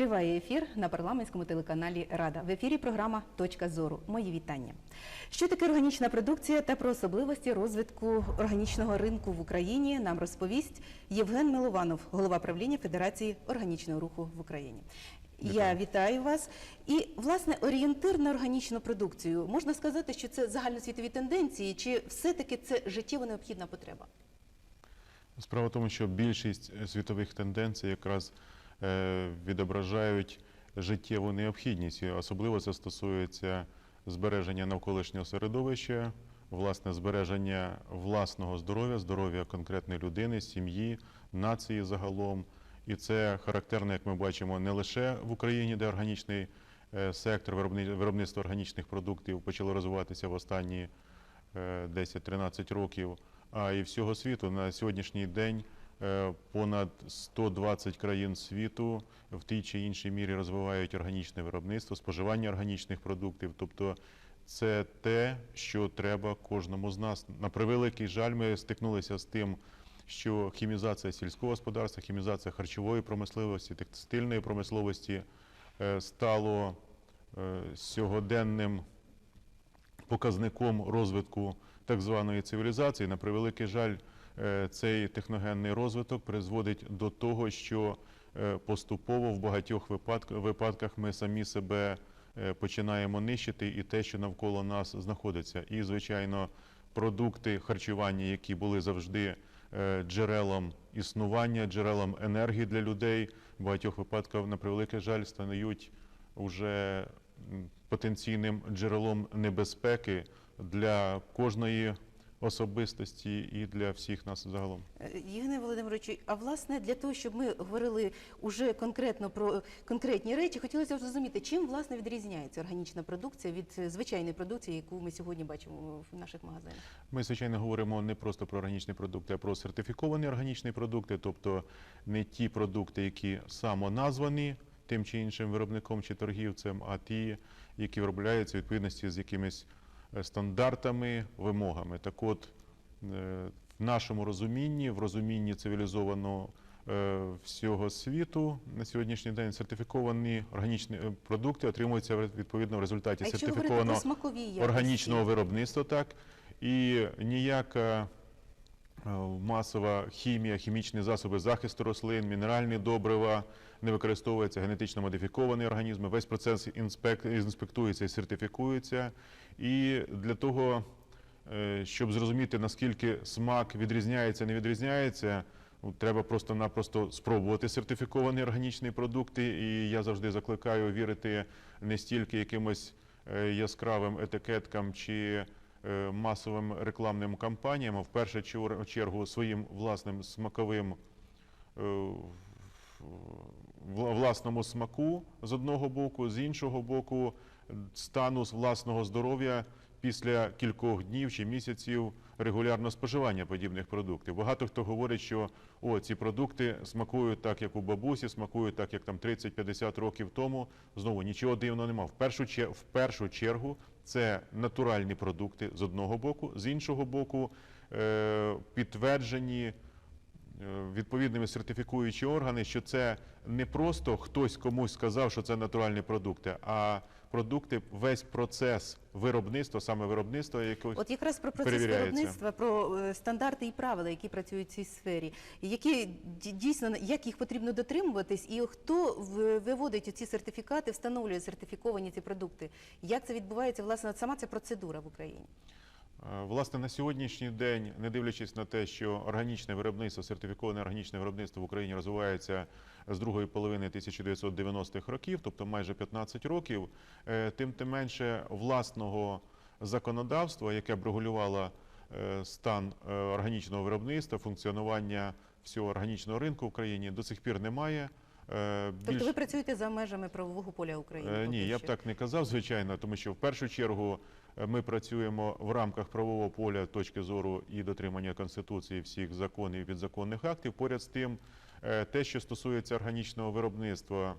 Триває ефір на парламентському телеканалі Рада. В ефірі програма Точка зору. Мої вітання. Що таке органічна продукція та про особливості розвитку органічного ринку в Україні нам розповість Євген Милованов, голова правління Федерації органічного руху в Україні. Я вітаю вас. І власне орієнтир на органічну продукцію можна сказати, що це загальносвітові тенденції, чи все-таки це життєво необхідна потреба? Справа в тому, що більшість світових тенденцій якраз відображають життєву необхідність. Особливо це стосується збереження навколишнього середовища, власне, збереження власного здоров'я, здоров'я конкретної людини, сім'ї, нації загалом. І це характерно, як ми бачимо, не лише в Україні, де органічний е, сектор виробни- виробництва органічних продуктів почало розвиватися в останні е, 10-13 років, а і всього світу. На сьогоднішній день е, понад 120 країн світу в тій чи іншій мірі розвивають органічне виробництво, споживання органічних продуктів. Тобто це те, що треба кожному з нас. На превеликий жаль, ми стикнулися з тим, що хімізація сільського господарства, хімізація харчової промисловості, текстильної промисловості е, стало е, сьогоденним показником розвитку так званої цивілізації. На превеликий жаль, е, цей техногенний розвиток призводить до того, що е, поступово в багатьох випадк- випадках ми самі себе е, починаємо нищити і те, що навколо нас знаходиться. І, звичайно, продукти харчування, які були завжди е, джерелом існування, джерелом енергії для людей, в багатьох випадках, на превеликий жаль, стають уже потенційним джерелом небезпеки для кожної особистості і для всіх нас загалом. Е, Євгене Володимировичу, а власне для того, щоб ми говорили уже конкретно про конкретні речі, хотілося б зрозуміти, чим власне відрізняється органічна продукція від е, звичайної продукції, яку ми сьогодні бачимо в наших магазинах. Ми, звичайно, говоримо не просто про органічні продукти, а про сертифіковані органічні продукти, тобто не ті продукти, які самоназвані тим чи іншим виробником чи торгівцем, а ті, які виробляються відповідності з якимись е, стандартами, вимогами. Так от, е, в нашому розумінні, в розумінні цивілізованого е, всього світу на сьогоднішній день сертифіковані органічні е, продукти отримуються відповідно в результаті сертифікованого органічного виробництва, так і ніяка е, масова хімія, хімічні засоби захисту рослин, мінеральні добрива не використовуються генетично модифіковані організми. Весь процес інспек... інспектується і сертифікується. І для того, е, щоб зрозуміти наскільки смак відрізняється, не відрізняється. ну, Треба просто-напросто спробувати сертифіковані органічні продукти, і я завжди закликаю вірити не стільки якимось е, яскравим етикеткам чи е, масовим рекламним кампаніям, а в першу чергу своїм власним смаковим власному смаку з одного боку, з іншого боку, стану власного здоров'я після кількох днів чи місяців регулярного споживання подібних продуктів. Багато хто говорить, що о, ці продукти смакують так, як у бабусі, смакують так, як там 30-50 років тому. Знову нічого дивного немає. В першу, в першу чергу це натуральні продукти з одного боку, з іншого боку, е, підтверджені е, відповідними сертифікуючі органи, що це не просто хтось комусь сказав, що це натуральні продукти, а продукти, весь процес виробництва, саме виробництва якогось От якраз про процес виробництва, про е, стандарти і правила, які працюють в цій сфері, які дійсно як їх потрібно дотримуватись, і хто виводить ці сертифікати, встановлює сертифіковані ці продукти. Як це відбувається, власне, сама ця процедура в Україні? Е, Власне, на сьогоднішній день, не дивлячись на те, що органічне виробництво, сертифіковане органічне виробництво в Україні розвивається з другої половини 1990-х років, тобто майже 15 років, е, тим не менше власного законодавства, яке б регулювало е, стан органічного виробництва, функціонування всього органічного ринку в країні, до сих пір немає. Е, Тобто ви працюєте за межами правового поля України? Е, Ні, я б так не казав, звичайно, тому що в першу чергу е, ми працюємо в рамках правового поля точки зору і дотримання конституції всіх законів і підзаконних актів. Поряд з тим, те, що стосується органічного виробництва,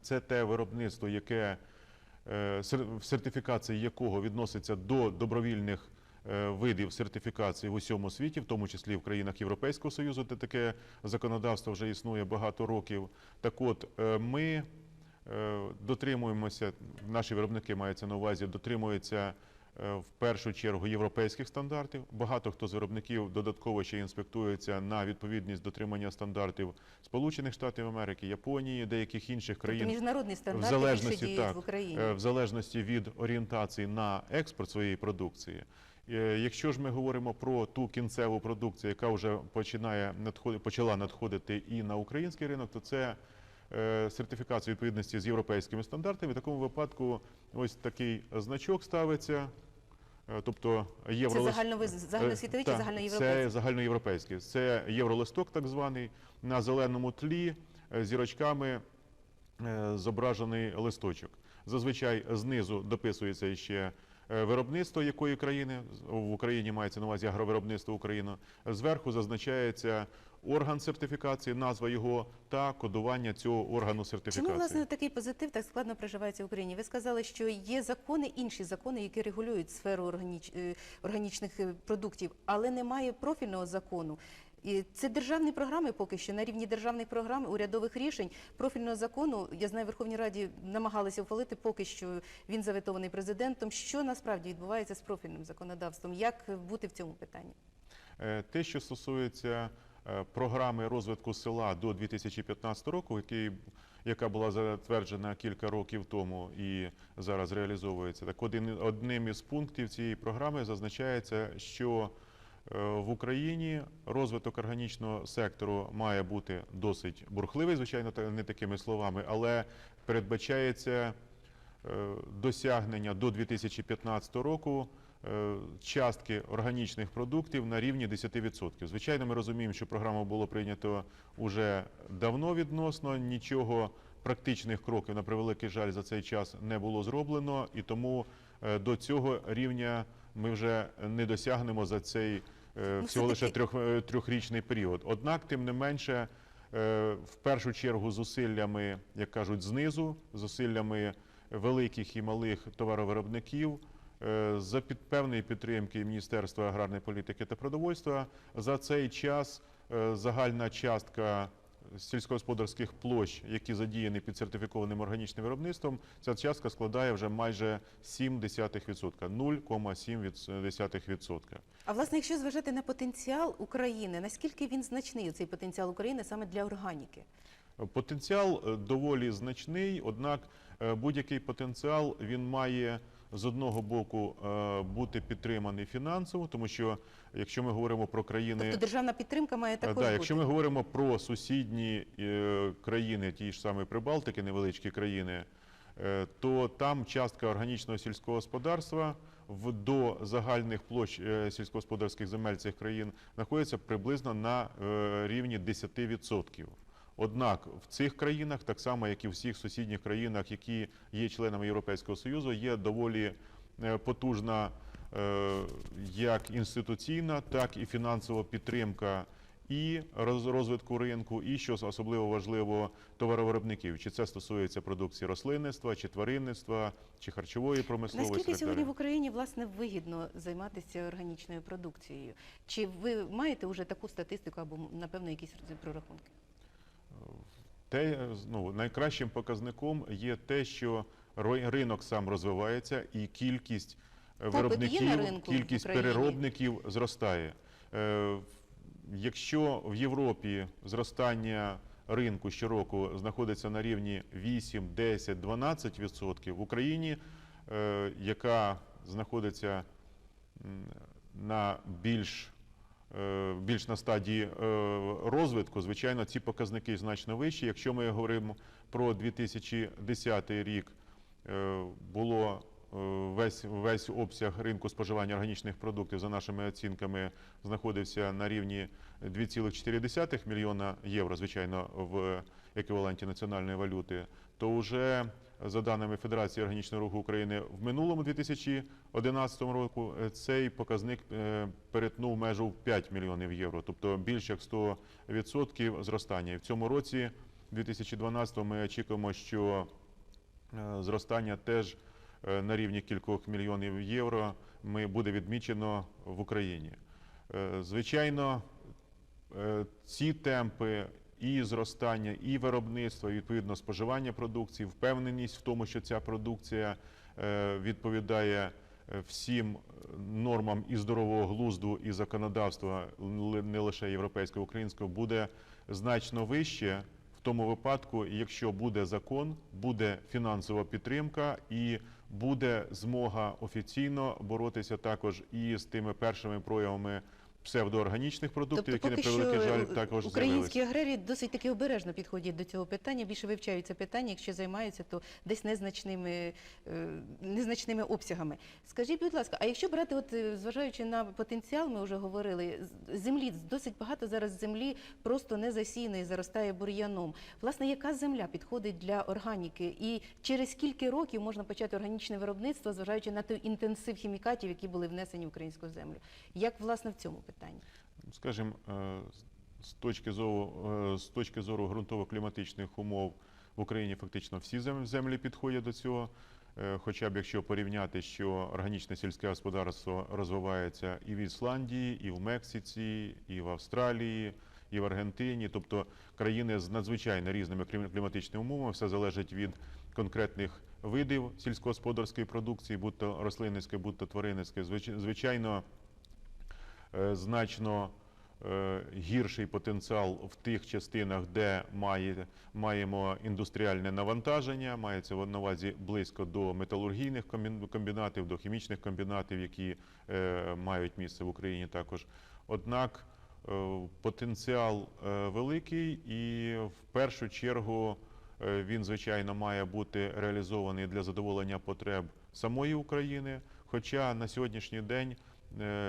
це те виробництво, яке в сертифікації якого відноситься до добровільних видів сертифікації в усьому світі, в тому числі в країнах Європейського Союзу, де таке законодавство вже існує багато років. Так от, е, ми е, дотримуємося, наші виробники мається на увазі, дотримуються е, в першу чергу європейських стандартів. Багато хто з виробників додатково ще інспектується на відповідність дотримання стандартів Сполучених Штатів Америки, Японії, деяких інших Тобто країн. міжнародні В стандарти більше залежності, діють так, в Україні. е, в залежності від орієнтації на експорт своєї продукції. Е, Якщо ж ми говоримо про ту кінцеву продукцію, яка вже починає почала надходити і на український ринок, то це е, сертифікація відповідності з європейськими стандартами. В такому випадку ось такий значок ставиться. е, Тобто Це євролист... загальносвітовий чи загальноєвропейський? Це загальноєвропейський. Це євролисток, так званий, на зеленому тлі зірочками зображений листочок. Зазвичай знизу дописується ще виробництво якої країни. В Україні мається на увазі агровиробництво України. Зверху зазначається орган сертифікації, назва його та кодування цього органу сертифікації. Чому власне такий позитив так складно приживається в Україні? Ви сказали, що є закони, інші закони, які регулюють сферу е, органічних е, продуктів, але немає профільного закону. І це державні програми поки що на рівні державних програм, урядових рішень, профільного закону. Я знаю, Верховній Раді намагалися ухвалити, поки що він заветований президентом. Що насправді відбувається з профільним законодавством? Як бути в цьому питанні? Е, Те, що стосується е, програми розвитку села до 2015 року, який, яка була затверджена кілька років тому і зараз реалізовується, так один, одним із пунктів цієї програми зазначається, що в Україні розвиток органічного сектору має бути досить бурхливий, звичайно, не такими словами, але передбачається е, досягнення до 2015 року е, частки органічних продуктів на рівні 10%. Звичайно, ми розуміємо, що програму було прийнято уже давно відносно, нічого практичних кроків, на превеликий жаль, за цей час не було зроблено, і тому е, до цього рівня ми вже не досягнемо за цей е, всього лише трьох, е, трьохрічний період. Однак, тим не менше, е, в першу чергу зусиллями, як кажуть, знизу, зусиллями великих і малих товаровиробників, е, за під певної підтримки Міністерства аграрної політики та продовольства, за цей час е, загальна частка сільськогосподарських площ, які задіяні під сертифікованим органічним виробництвом, ця частка складає вже майже 0,7%, 0,7%. А власне, якщо зважати на потенціал України, наскільки він значний цей потенціал України саме для органіки? Потенціал е, доволі значний, однак е, будь-який потенціал він має з одного боку е, бути підтриманий фінансово, тому що якщо ми говоримо про країни, Тобто державна підтримка має Е, також да, бути. якщо ми говоримо про сусідні е, країни, ті ж самі Прибалтики, невеличкі країни, то там частка органічного сільського господарства в до загальних площ сільськогосподарських земель цих країн знаходиться приблизно на рівні 10%. Однак в цих країнах, так само як і в всіх сусідніх країнах, які є членами Європейського Союзу, є доволі е, потужна е, як інституційна, так і фінансова підтримка і роз- розвитку ринку, і що особливо важливо товаровиробників. Чи це стосується продукції рослинництва, чи тваринництва, чи харчової промисловості. Наскільки сьогодні в Україні власне вигідно займатися органічною продукцією? Чи ви маєте вже таку статистику або напевно якісь прорахунки? Те, ну, найкращим показником є те, що ринок сам розвивається і кількість е, виробників, кількість переробників зростає. Е, Якщо в Європі зростання ринку щороку знаходиться на рівні 8, 10, 12 відсотків, в Україні, е, яка знаходиться на більш більш на стадії е, розвитку, звичайно, ці показники значно вищі. Якщо ми говоримо про 2010 рік, е, було е, весь, весь обсяг ринку споживання органічних продуктів, за нашими оцінками, знаходився на рівні 2,4 мільйона євро, звичайно, в еквіваленті національної валюти, то вже за даними Федерації органічного руху України, в минулому 2011 року е, цей показник е, перетнув межу в 5 мільйонів євро, тобто більше як 100% зростання. І в цьому році, 2012 ми очікуємо, що е, зростання теж на рівні кількох мільйонів євро буде відмічено в Україні. Звичайно, ці темпи і зростання, і виробництва, і відповідно споживання продукції, впевненість в тому, що ця продукція е, відповідає е, всім нормам і здорового глузду, і законодавства не лише європейського, українського, буде значно вище в тому випадку, якщо буде закон, буде фінансова підтримка і буде змога офіційно боротися також і з тими першими проявами псевдоорганічних продуктів, які на превеликий що жаль також українські аграрії досить таки обережно підходять до цього питання, більше вивчають це питання, якщо займаються, то десь незначними, е, незначними обсягами. Скажіть, будь ласка, а якщо брати, от е, зважаючи на потенціал, ми вже говорили, землі досить багато зараз землі просто не засіяної, заростає бур'яном. Власне, яка земля підходить для органіки, і через скільки років можна почати органічне виробництво, зважаючи на той інтенсив хімікатів, які були внесені в українську землю? Як власне в цьому питанні? Скажімо, е, з точки зору, е, з точки зору ґрунтово-кліматичних умов в Україні фактично всі землі підходять до цього. Е, Хоча б якщо порівняти, що органічне сільське господарство розвивається і в Ісландії, і в Мексиці, і в Австралії, і в Аргентині, тобто країни з надзвичайно різними клім- кліматичними умовами, все залежить від конкретних видів сільськогосподарської продукції, будь то рослинницької, будь то тваринницької. Звич- Звичайно, значно е, гірший потенціал в тих частинах, де має, маємо індустріальне навантаження, мається на увазі близько до металургійних комбінатів, до хімічних комбінатів, які е, мають місце в Україні також. Однак е, потенціал е, великий і в першу чергу е, він, звичайно, має бути реалізований для задоволення потреб самої України. Хоча на сьогоднішній день е,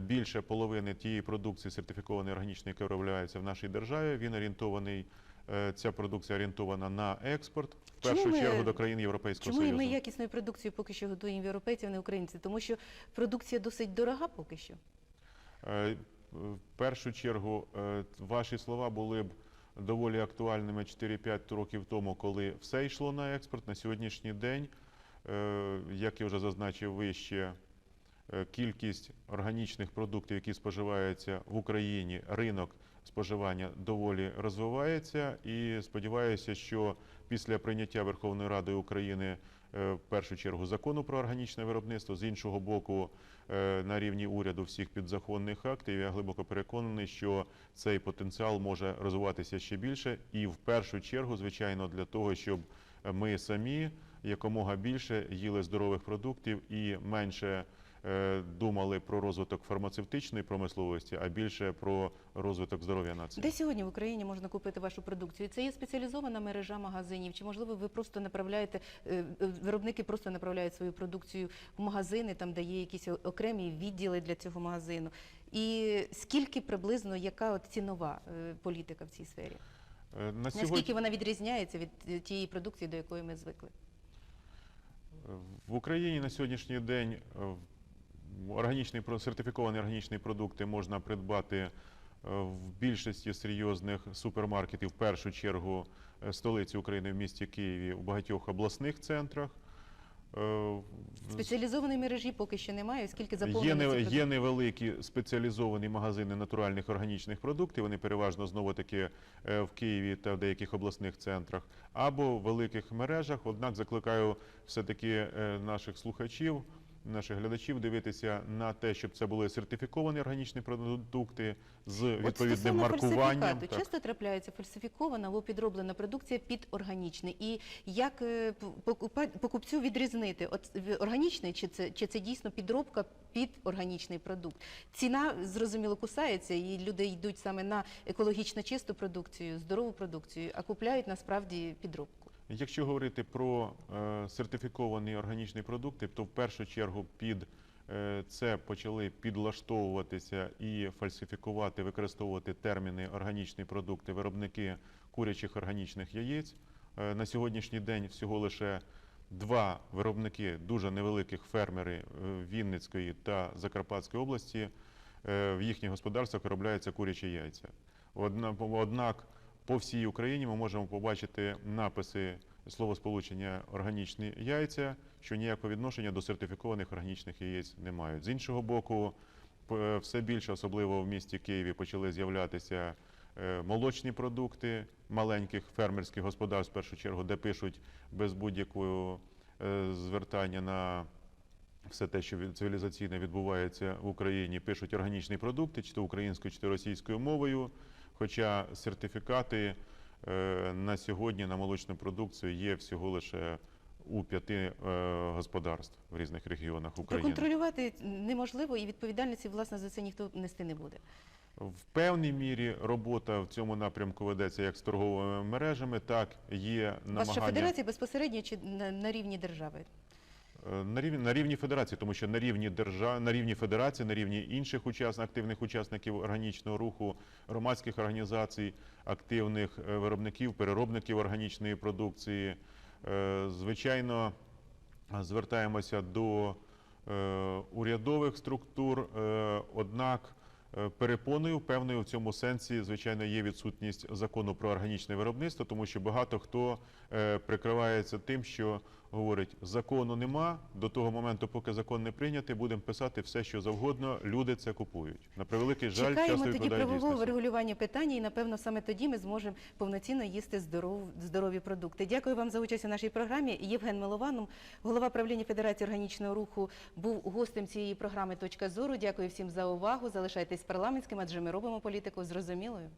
більше половини тієї продукції сертифікованої органічної, яка виробляється в нашій державі, він орієнтований. е, Ця продукція орієнтована на експорт, в Чому першу ми- чергу до країн Європейського Чому Союзу. ми якісною продукцією поки що годуємо європейців, не українців? Тому що продукція досить дорога поки що. Е, В першу чергу, е, ваші слова були б доволі актуальними 4-5 років тому, коли все йшло на експорт. На сьогоднішній день, е, як я вже зазначив вище, е, кількість органічних продуктів, які споживаються в Україні, ринок споживання доволі розвивається. І сподіваюся, що після прийняття Верховною Радою України е, в першу чергу закону про органічне виробництво, з іншого боку, е, на рівні уряду всіх підзаконних актів, я глибоко переконаний, що цей потенціал може розвиватися ще більше, і в першу чергу, звичайно, для того, щоб ми самі якомога більше їли здорових продуктів і менше е, думали про розвиток фармацевтичної промисловості, а більше про розвиток здоров'я нації. Де сьогодні в Україні можна купити вашу продукцію? Це є спеціалізована мережа магазинів, чи можливо ви просто направляєте е, е, виробники просто направляють свою продукцію в магазини, там де є якісь окремі відділи для цього магазину? І скільки приблизно яка от цінова е, політика в цій сфері? Е, На Наскільки сьогодні вона відрізняється від е, тієї продукції, до якої ми звикли? В Україні на сьогоднішній день е, органічний про- сертифіковані органічні продукти можна придбати е, в більшості серйозних супермаркетів, в першу чергу е, столиці України в місті Києві, у багатьох обласних центрах. Е, Спеціалізованої мережі поки що немає, оскільки Є, заповнені продукти. є невеликі спеціалізовані магазини натуральних органічних продуктів. Вони переважно знову таки в Києві та в деяких обласних центрах, або в великих мережах. Однак закликаю все-таки е, наших слухачів, наших глядачів дивитися на те, щоб це були сертифіковані органічні продукти з відповідним маркуванням. Так. часто трапляється фальсифікована або підроблена продукція під органічний. І як е, покупцю відрізнити, от органічний чи це, чи це дійсно підробка під органічний продукт? Ціна, зрозуміло, кусається, і люди йдуть саме на екологічно чисту продукцію, здорову продукцію, а купляють насправді підробку. Якщо говорити про е, сертифіковані органічні продукти, то в першу чергу під е, це почали підлаштовуватися і фальсифікувати, використовувати терміни органічні продукти, виробники курячих органічних яєць. Е, на сьогоднішній день всього лише два виробники, дуже невеликих фермери Вінницької та Закарпатської області. в їхніх господарствах виробляються курячі яйця. Одна- Однак по всій Україні ми можемо побачити написи словосполучення органічні яйця, що ніякого відношення до сертифікованих органічних яєць не мають. З іншого боку, все більше, особливо в місті Києві, почали з'являтися е, молочні продукти маленьких фермерських господарств, в першу чергу, де пишуть без будь-якого е, звертання на все те, що цивілізаційне відбувається в Україні, пишуть органічні продукти, чи то українською, чи то російською мовою. Хоча сертифікати е, на сьогодні на молочну продукцію є всього лише у п'яти е, господарств в різних регіонах України. Проконтролювати неможливо і відповідальності, власне, за це ніхто нести не буде. В певній мірі робота в цьому напрямку ведеться як з торговими мережами, так є намагання федерація безпосередньо чи на рівні держави? Е, На рівні, на рівні федерації, тому що на рівні держав, на рівні федерації, на рівні інших учас, активних учасників органічного руху, громадських організацій, активних е, виробників, переробників органічної продукції, е, звичайно, звертаємося до урядових структур, однак перепоною певною в цьому сенсі, звичайно, є відсутність закону про органічне виробництво, тому що багато хто прикривається тим, що говорить, закону нема, до того моменту, поки закон не прийнятий, будемо писати все, що завгодно, люди це купують. На превеликий жаль, Чекаємо часто тоді правового дійсності. регулювання питання, і напевно саме тоді ми зможемо повноцінно їсти здоров, здорові продукти. Дякую вам за участь у нашій програмі. Євген Милованов, голова правління Федерації органічного руху, був гостем цієї програми Точка зору. Дякую всім за увагу. Залишайтесь парламентським, адже ми робимо політику зрозумілою.